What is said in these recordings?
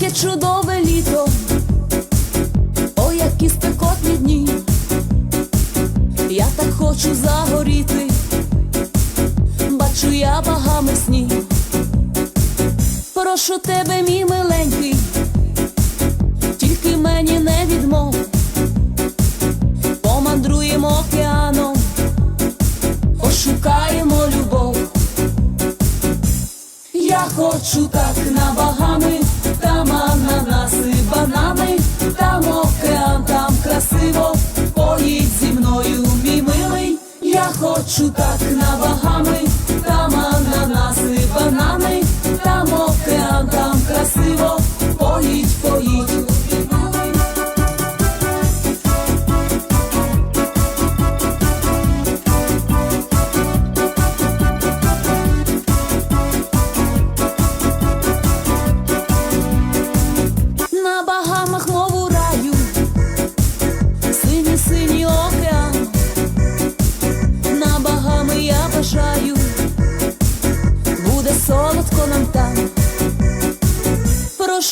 яке чудове літо, о, які спекотні дні. Я так хочу загоріти, бачу я багами сні. Прошу тебе, мій миленький, тільки мені не відмов. Помандруємо океаном, пошукаємо любов. Я хочу так на багами, хочу так на багами,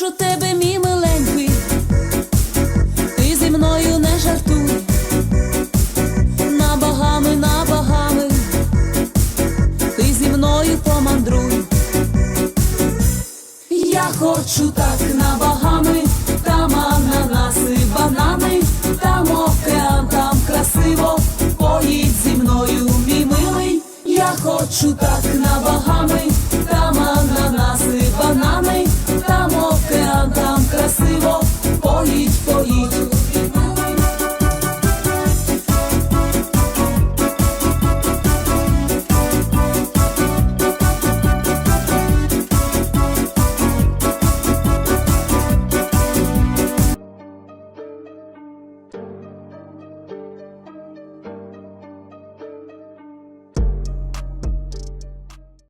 Прошу тебе, мій миленький, ти зі мною не жартуй, на багами, на багами, ти зі мною помандруй. Я хочу так на багами, там ананаси, банани, там океан, там красиво, поїдь зі мною, мій милий. Я хочу так на багами,